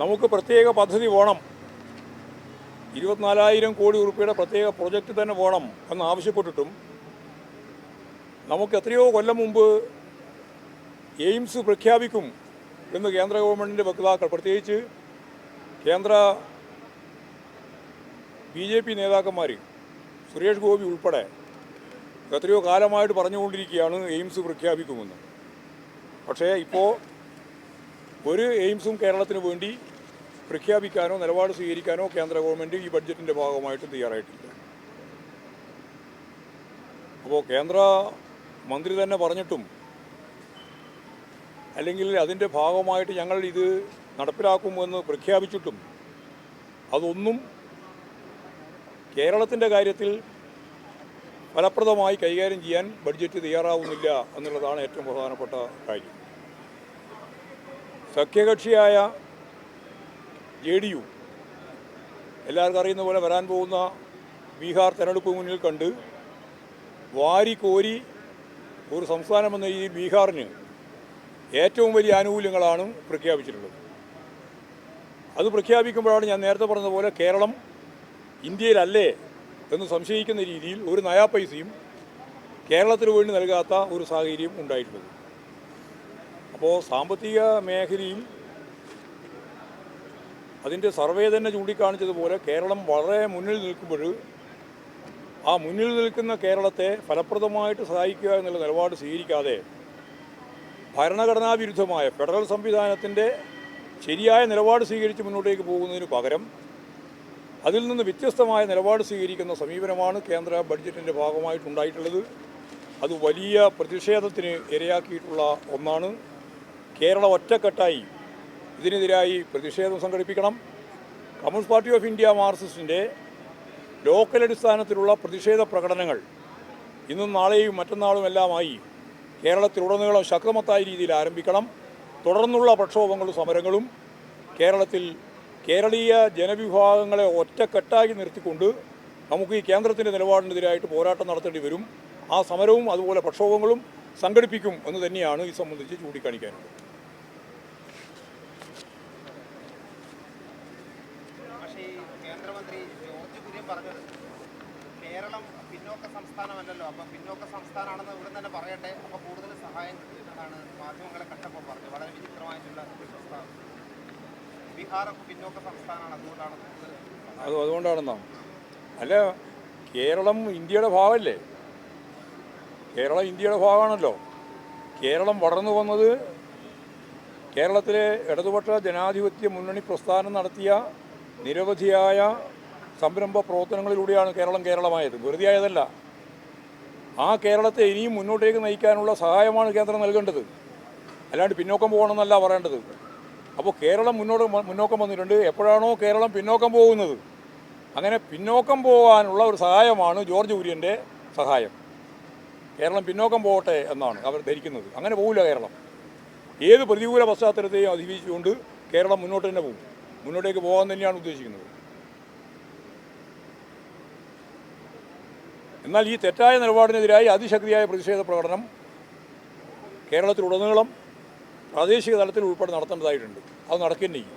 നമുക്ക് പ്രത്യേക പദ്ധതി വേണം. ഇരുപത്തിനാലായിരം കോടി ഉറുപ്പിയുടെ പ്രത്യേക പ്രൊജക്റ്റ് തന്നെ വേണം എന്ന് ആവശ്യപ്പെട്ടിട്ടും നമുക്ക് എത്രയോ കൊല്ലം മുമ്പ് എയിംസ് പ്രഖ്യാപിക്കും എന്ന് കേന്ദ്ര ഗവൺമെന്റിന്റെ വക്താക്കൾ. പ്രത്യേകിച്ച് കേന്ദ്ര ബി ജെ പി നേതാക്കന്മാർ സുരേഷ് ഗോപി ഉൾപ്പെടെ എത്രയോ കാലമായിട്ട് പറഞ്ഞുകൊണ്ടിരിക്കുകയാണ് എയിംസ് പ്രഖ്യാപിക്കുമെന്ന്. പക്ഷേ ഇപ്പോൾ ഒരു എയിംസും കേരളത്തിന് വേണ്ടി പ്രഖ്യാപിക്കാനോ നിലപാട് സ്വീകരിക്കാനോ കേന്ദ്ര ഗവൺമെന്റ് ഈ ബഡ്ജറ്റിന്റെ ഭാഗമായിട്ട് തയ്യാറായിട്ടില്ല. അപ്പോൾ കേന്ദ്ര മന്ത്രി തന്നെ പറഞ്ഞിട്ടും അല്ലെങ്കിൽ അതിന്റെ ഭാഗമായിട്ട് ഞങ്ങൾ ഇത് നടപ്പിലാക്കുമെന്ന് പ്രഖ്യാപിച്ചിട്ടും അതൊന്നും കേരളത്തിന്റെ കാര്യത്തിൽ ഫലപ്രദമായി കൈകാര്യം ചെയ്യാൻ ബഡ്ജറ്റ് തയ്യാറാവുന്നില്ല എന്നുള്ളതാണ് ഏറ്റവും പ്രധാനപ്പെട്ട കാര്യം. സഖ്യകക്ഷിയായ ജെ ഡി യു എല്ലാവർക്കും അറിയുന്ന പോലെ വരാൻ പോകുന്ന ബീഹാർ തെരഞ്ഞെടുപ്പ് മുന്നിൽ കണ്ട് വാരിക്കോരി ഒരു സംസ്ഥാനം എന്ന രീതിയിൽ ബീഹാറിന് ഏറ്റവും വലിയ ആനുകൂല്യങ്ങളാണ് പ്രഖ്യാപിച്ചിട്ടുള്ളത്. അത് പ്രഖ്യാപിക്കുമ്പോഴാണ് ഞാൻ നേരത്തെ പറഞ്ഞ പോലെ കേരളം ഇന്ത്യയിലല്ലേ എന്ന് സംശയിക്കുന്ന രീതിയിൽ ഒരു നയാ പൈസയും കേരളത്തിന് വേണ്ടി നൽകാത്ത ഒരു സാഹചര്യം ഉണ്ടായിട്ടുള്ളത്. അപ്പോൾ സാമ്പത്തിക മേഖലയും അതിന്റെ സർവേ തന്നെ ചൂണ്ടിക്കാണിച്ചതുപോലെ കേരളം വളരെ മുന്നിൽ നിൽക്കുമ്പോൾ ആ മുന്നിൽ നിൽക്കുന്ന കേരളത്തെ ഫലപ്രദമായിട്ട് സഹായിക്കുക എന്നുള്ള നിലപാട് സ്വീകരിക്കാതെ ഭരണഘടനാ വിരുദ്ധമായ ഫെഡറൽ സംവിധാനത്തിന്റെ ശരിയായ നിലപാട് സ്വീകരിച്ച് മുന്നോട്ടേക്ക് പോകുന്നതിന് പകരം അതിൽ നിന്ന് വ്യത്യസ്തമായ നിലപാട് സ്വീകരിക്കുന്ന സമീപനമാണ് കേന്ദ്ര ബഡ്ജറ്റിന്റെ ഭാഗമായിട്ടുണ്ടായിട്ടുള്ളത്. അത് വലിയ പ്രതിഷേധത്തിന് ഇരയാക്കിയിട്ടുള്ള ഒന്നാണ്. കേരളം ഒറ്റക്കെട്ടായി. ഇതിനെതിരായി പ്രതിഷേധം സംഘടിപ്പിക്കണം. കമ്മ്യൂണിസ്റ്റ് പാർട്ടി ഓഫ് ഇന്ത്യ മാർക്സിസ്റ്റിന്റെ ലോക്കൽ അടിസ്ഥാനത്തിലുള്ള പ്രതിഷേധ പ്രകടനങ്ങൾ ഇന്നും നാളെയും മറ്റന്നാളും എല്ലാമായി കേരളത്തിലുടനീളം ശക്തമത്തായ രീതിയിൽ ആരംഭിക്കണം. തുടർന്നുള്ള പ്രക്ഷോഭങ്ങളും സമരങ്ങളും കേരളത്തിൽ കേരളീയ ജനവിഭാഗങ്ങളെ ഒറ്റക്കെട്ടാക്കി നിർത്തിക്കൊണ്ട് നമുക്ക് ഈ കേന്ദ്രത്തിന്റെ നിലപാടിനെതിരായിട്ട് പോരാട്ടം നടത്തേണ്ടി വരും. ആ സമരവും അതുപോലെ പ്രക്ഷോഭങ്ങളും സംഘടിപ്പിക്കും എന്ന് തന്നെയാണ് ഈ സംബന്ധിച്ച് ചൂണ്ടിക്കാണിക്കാനുള്ളത് പക്ഷേ ഈ കേന്ദ്രമന്ത്രി ജോർജ് കുര്യൻ പറഞ്ഞത് കേരളം പിന്നോക്ക സംസ്ഥാനമല്ലല്ലോ. അപ്പം പിന്നോക്ക സംസ്ഥാനമാണെന്ന് ഇവിടെ തന്നെ പറയട്ടെ. അപ്പോൾ കൂടുതൽ സഹായം കിട്ടുമെന്നാണ് മാധ്യമങ്ങളെ കണ്ടപ്പോൾ പറഞ്ഞത്. വളരെ വിചിത്രമായിട്ടുള്ള ഒരു പ്രസ്താവന. ബീഹാറൊക്കെ പിന്നോക്ക സംസ്ഥാനമാണ് അതുകൊണ്ടാണ് അത് അതുകൊണ്ടാണെന്നോ? അല്ല കേരളം ഇന്ത്യയുടെ ഭാഗമല്ലേ? കേരളം ഇന്ത്യയുടെ ഭാഗമാണല്ലോ. കേരളം വളർന്നു വന്നത് കേരളത്തിലെ ഇടതുപക്ഷ ജനാധിപത്യ മുന്നണി പ്രസ്ഥാനം നടത്തിയ നിരവധിയായ സംരംഭ പ്രവർത്തനങ്ങളിലൂടെയാണ് കേരളം കേരളമായത്. വെറുതെ ആയതല്ല ആ കേരളത്തെ ഇനിയും മുന്നോട്ടേക്ക് നയിക്കാനുള്ള സഹായമാണ് കേന്ദ്രം നൽകേണ്ടത്. അല്ലാണ്ട് പിന്നോക്കം പോകണമെന്നല്ല പറയേണ്ടത്. അപ്പോൾ കേരളം മുന്നോട്ട് മുന്നോക്കം വന്നിട്ടുണ്ട്. എപ്പോഴാണോ കേരളം പിന്നോക്കം പോകുന്നത്? അങ്ങനെ പിന്നോക്കം പോകാനുള്ള ഒരു സഹായമാണ് ജോർജ് കുര്യന്റെ സഹായം. കേരളം പിന്നോക്കം പോകട്ടെ എന്നാണ് അവർ ധരിക്കുന്നത്. അങ്ങനെ പോകില്ല കേരളം. ഏത് പ്രതികൂല പശ്ചാത്തലത്തെയും അതിജീവിച്ചുകൊണ്ട് കേരളം മുന്നോട്ട് തന്നെ പോകും. മുന്നോട്ടേക്ക് പോകാൻ തന്നെയാണ് ഉദ്ദേശിക്കുന്നത്. എന്നാൽ ഈ തെറ്റായ നിലപാടിനെതിരായി അതിശക്തിയായ പ്രതിഷേധ പ്രകടനം കേരളത്തിലുടനീളം പ്രാദേശിക തലത്തിൽ ഉൾപ്പെടെ നടത്തേണ്ടതായിട്ടുണ്ട്. അത് ചെയ്യും.